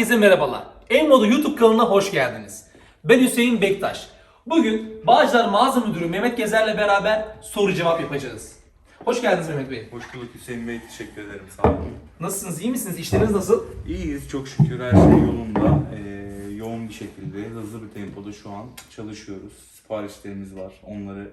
Herkese merhabalar. E-Moda YouTube kanalına hoş geldiniz. Ben Hüseyin Bektaş. Bugün Bağcılar Mağaza Müdürü Mehmet Gezer'le beraber soru cevap yapacağız. Hoş geldiniz Mehmet Bey. Hoş bulduk Hüseyin Bey, teşekkür ederim sağ olun. Nasılsınız, iyi misiniz? İşleriniz nasıl? İyiyiz, çok şükür her şey yolunda. Ee, yoğun bir şekilde, hızlı bir tempoda şu an çalışıyoruz. Siparişlerimiz var, onları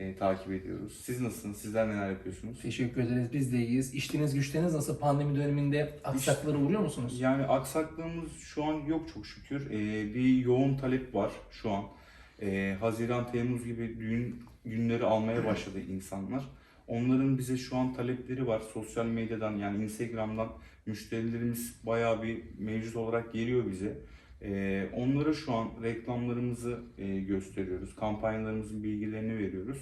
e, takip ediyoruz. Siz nasılsınız, sizler neler yapıyorsunuz? Teşekkür ederiz, biz de iyiyiz. İşleriniz, güçleriniz nasıl? Pandemi döneminde aksaklara uğruyor musunuz? Yani aksaklığımız şu an yok çok şükür. Ee, bir yoğun talep var şu an. Ee, Haziran, Temmuz gibi düğün günleri almaya başladı insanlar. Onların bize şu an talepleri var. Sosyal medyadan yani Instagram'dan müşterilerimiz bayağı bir mevcut olarak geliyor bize. Ee, onlara şu an reklamlarımızı e, gösteriyoruz. Kampanyalarımızın bilgilerini veriyoruz.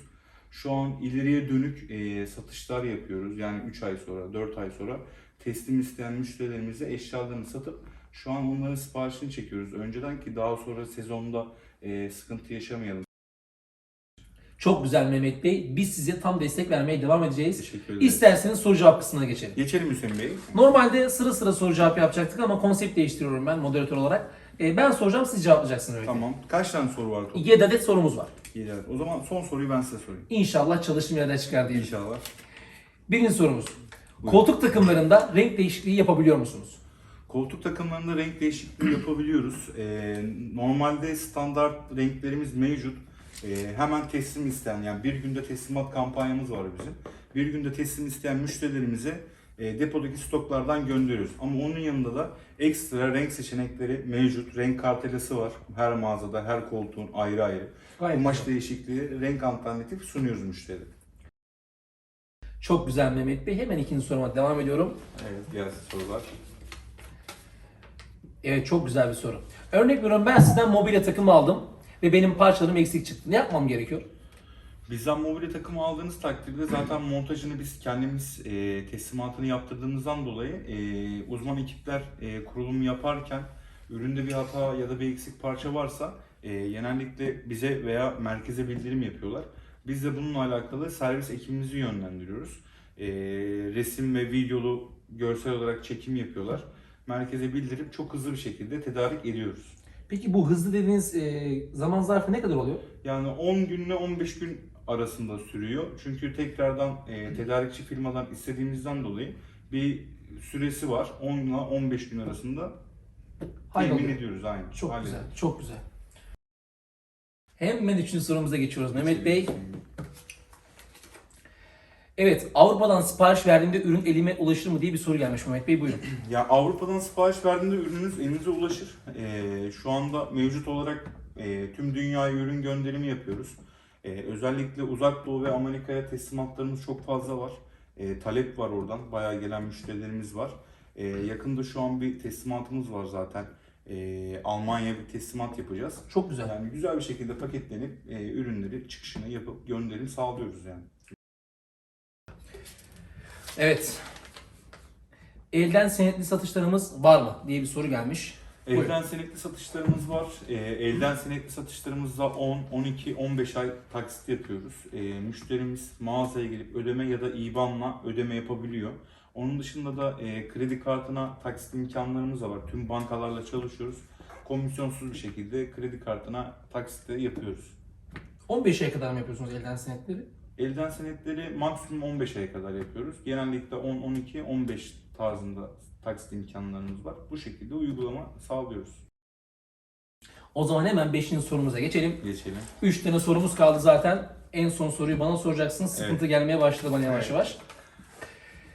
Şu an ileriye dönük e, satışlar yapıyoruz. Yani 3 ay sonra, 4 ay sonra teslim isteyen müşterilerimize eşyalarını satıp şu an onların siparişini çekiyoruz. Önceden ki daha sonra sezonda e, sıkıntı yaşamayalım. Çok güzel Mehmet Bey. Biz size tam destek vermeye devam edeceğiz. Teşekkür ederim. İsterseniz soru cevap kısmına geçelim. Geçelim Hüseyin Bey. Normalde sıra sıra soru cevap yapacaktık ama konsept değiştiriyorum ben moderatör olarak. Ee, ben soracağım, siz cevaplayacaksınız Bey. Tamam. Kaç tane soru var toplam? 7 adet sorumuz var. İyi, evet. O zaman son soruyu ben size sorayım. İnşallah çalıştığım yerden çıkar diye. İnşallah. Birinci sorumuz. Koltuk takımlarında renk değişikliği yapabiliyor musunuz? Koltuk takımlarında renk değişikliği yapabiliyoruz. Ee, normalde standart renklerimiz mevcut. Ee, hemen teslim isteyen yani bir günde teslimat kampanyamız var bizim. Bir günde teslim isteyen müşterilerimize e, depodaki stoklardan gönderiyoruz. Ama onun yanında da ekstra renk seçenekleri mevcut. Renk kartelası var her mağazada, her koltuğun ayrı ayrı. Gayet Kumaş güzel. değişikliği, renk alternatif sunuyoruz müşteriye. Çok güzel Mehmet Bey. Hemen ikinci soruma devam ediyorum. Evet, gelsin sorular. Evet çok güzel bir soru. Örnek veriyorum ben sizden mobilya takımı aldım ve benim parçalarım eksik çıktı. Ne yapmam gerekiyor? Bizden mobilya takımı aldığınız takdirde zaten montajını biz kendimiz e, teslimatını yaptırdığımızdan dolayı e, uzman ekipler e, kurulumu yaparken üründe bir hata ya da bir eksik parça varsa e, genellikle bize veya merkeze bildirim yapıyorlar. Biz de bununla alakalı servis ekibimizi yönlendiriyoruz. E, resim ve videolu görsel olarak çekim yapıyorlar. Merkeze bildirip çok hızlı bir şekilde tedarik ediyoruz. Peki bu hızlı dediğiniz e, zaman zarfı ne kadar oluyor? Yani 10 günle 15 gün arasında sürüyor. Çünkü tekrardan e, tedarikçi firmadan istediğimizden dolayı bir süresi var. 10 ile 15 gün arasında temin Halloluyor. ediyoruz aynı. Çok güzel, çok güzel. Hemen üçüncü sorumuza geçiyoruz Mehmet Bey. Evet, Avrupa'dan sipariş verdiğimde ürün elime ulaşır mı diye bir soru gelmiş Mehmet Bey. Buyurun. Ya Avrupa'dan sipariş verdiğinde ürününüz elinize ulaşır. E, şu anda mevcut olarak e, tüm dünyaya ürün gönderimi yapıyoruz. E, özellikle Uzak Doğu ve Amerika'ya teslimatlarımız çok fazla var. E, talep var oradan. Bayağı gelen müşterilerimiz var. E, yakında şu an bir teslimatımız var zaten. E, Almanya'ya bir teslimat yapacağız. Çok güzel. Yani güzel bir şekilde paketlenip e, ürünleri çıkışını yapıp gönderim sağlıyoruz yani. Evet. Elden senetli satışlarımız var mı diye bir soru gelmiş. Buyurun. Elden senetli satışlarımız var. E, elden senetli satışlarımızda 10, 12, 15 ay taksit yapıyoruz. E, müşterimiz mağazaya gelip ödeme ya da IBAN'la ödeme yapabiliyor. Onun dışında da e, kredi kartına taksit imkanlarımız da var. Tüm bankalarla çalışıyoruz. Komisyonsuz bir şekilde kredi kartına taksit de yapıyoruz. 15 aya kadar mı yapıyorsunuz elden senetleri? Elden senetleri maksimum 15 aya kadar yapıyoruz. Genellikle 10, 12, 15 tarzında taksit imkanlarımız var. Bu şekilde uygulama sağlıyoruz. O zaman hemen 5. sorumuza geçelim. Geçelim. 3 tane sorumuz kaldı zaten. En son soruyu bana soracaksınız. Sıkıntı Evet. gelmeye başladı bana yavaş Evet. yavaş.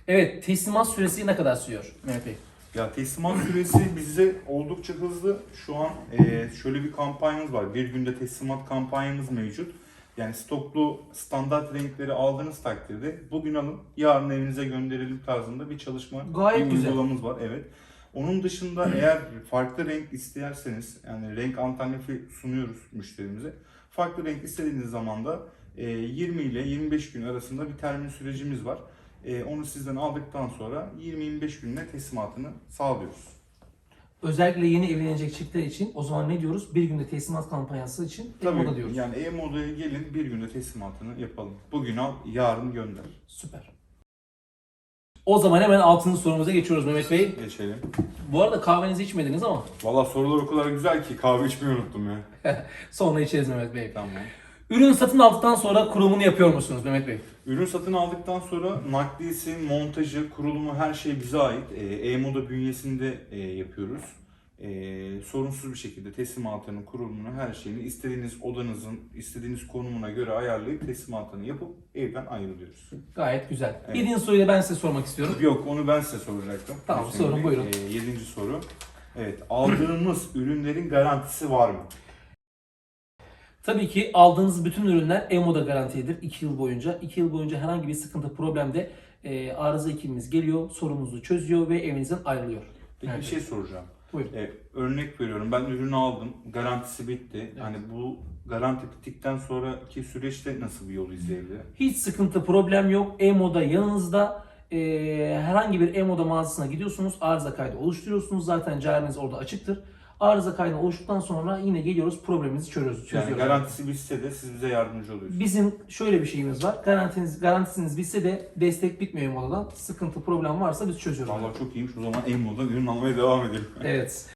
Evet, teslimat süresi ne kadar sürüyor Mehmet Bey? Ya teslimat süresi bizde oldukça hızlı. Şu an e, şöyle bir kampanyamız var. Bir günde teslimat kampanyamız mevcut. Yani stoklu standart renkleri aldığınız takdirde bugün alın, yarın evinize gönderelim tarzında bir çalışma, Gayet bir güzel. uygulamamız var. Evet. Onun dışında eğer farklı renk isterseniz, yani renk alternatifi sunuyoruz müşterimize. Farklı renk istediğiniz zaman da e, 20 ile 25 gün arasında bir termin sürecimiz var. E, onu sizden aldıktan sonra 20-25 günle teslimatını sağlıyoruz. Özellikle yeni evlenecek çiftler için o zaman ne diyoruz? Bir günde teslimat kampanyası için e-moda diyoruz. yani e-modaya gelin bir günde teslimatını yapalım. Bugün al, yarın gönder. Süper. O zaman hemen 6. sorumuza geçiyoruz Mehmet Bey. Geçelim. Bu arada kahvenizi içmediniz ama Valla sorular o kadar güzel ki kahve içmeyi unuttum ya. sonra içeriz Mehmet Bey. Tamam. Ürün satın aldıktan sonra kurumunu yapıyor musunuz Mehmet Bey? Ürün satın aldıktan sonra nakliyesi, montajı, kurulumu her şey bize ait. Ee, E-Moda bünyesinde e, yapıyoruz. Ee, sorunsuz bir şekilde teslimatının kurulumunu, her şeyini istediğiniz odanızın, istediğiniz konumuna göre ayarlayıp teslimatını yapıp evden ayrılıyoruz. Gayet güzel. Evet. Yediğiniz soruyu da ben size sormak istiyorum. Yok onu ben size soracaktım. Tamam, Hüseyin sorun, Bey. buyurun. Ee, yedinci soru. Evet, aldığımız ürünlerin garantisi var mı? Tabii ki aldığınız bütün ürünler EMO'da garantilidir 2 yıl boyunca. 2 yıl boyunca herhangi bir sıkıntı, problemde e, arıza ekibimiz geliyor, sorunuzu çözüyor ve evinizden ayrılıyor. Peki Evet. bir şey soracağım. Buyurun. Ee, örnek veriyorum ben ürünü aldım, garantisi bitti. Hani bu garanti bittikten sonraki süreçte nasıl bir yol izleyebilir? Hiç sıkıntı, problem yok. EMO'da yanınızda e, herhangi bir EMO'da mağazasına gidiyorsunuz. Arıza kaydı oluşturuyorsunuz. Zaten cariniz orada açıktır. Arıza kaydı oluştuktan sonra yine geliyoruz problemimizi çözüyoruz. Yani çözüyoruz. garantisi bitse de siz bize yardımcı oluyorsunuz. Bizim şöyle bir şeyimiz var. Garantiniz, garantisiniz bitse de destek bitmiyor EMO'dan. Sıkıntı, problem varsa biz çözüyoruz. Valla çok iyiymiş. O zaman Emmo'dan ürün almaya devam edelim. Evet.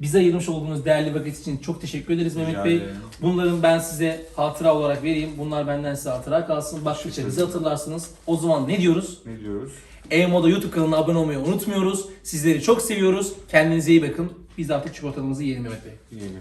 Bize ayırmış olduğunuz değerli vakit için çok teşekkür ederiz Mehmet Bey. ederim. Bunların ben size hatıra olarak vereyim. Bunlar benden size hatıra kalsın. Baktıkça bizi hatırlarsınız. O zaman ne diyoruz? Ne diyoruz? E-Moda YouTube kanalına abone olmayı unutmuyoruz. Sizleri çok seviyoruz. Kendinize iyi bakın. Biz artık çikolatamızı yiyelim Mehmet Bey. Yiyelim.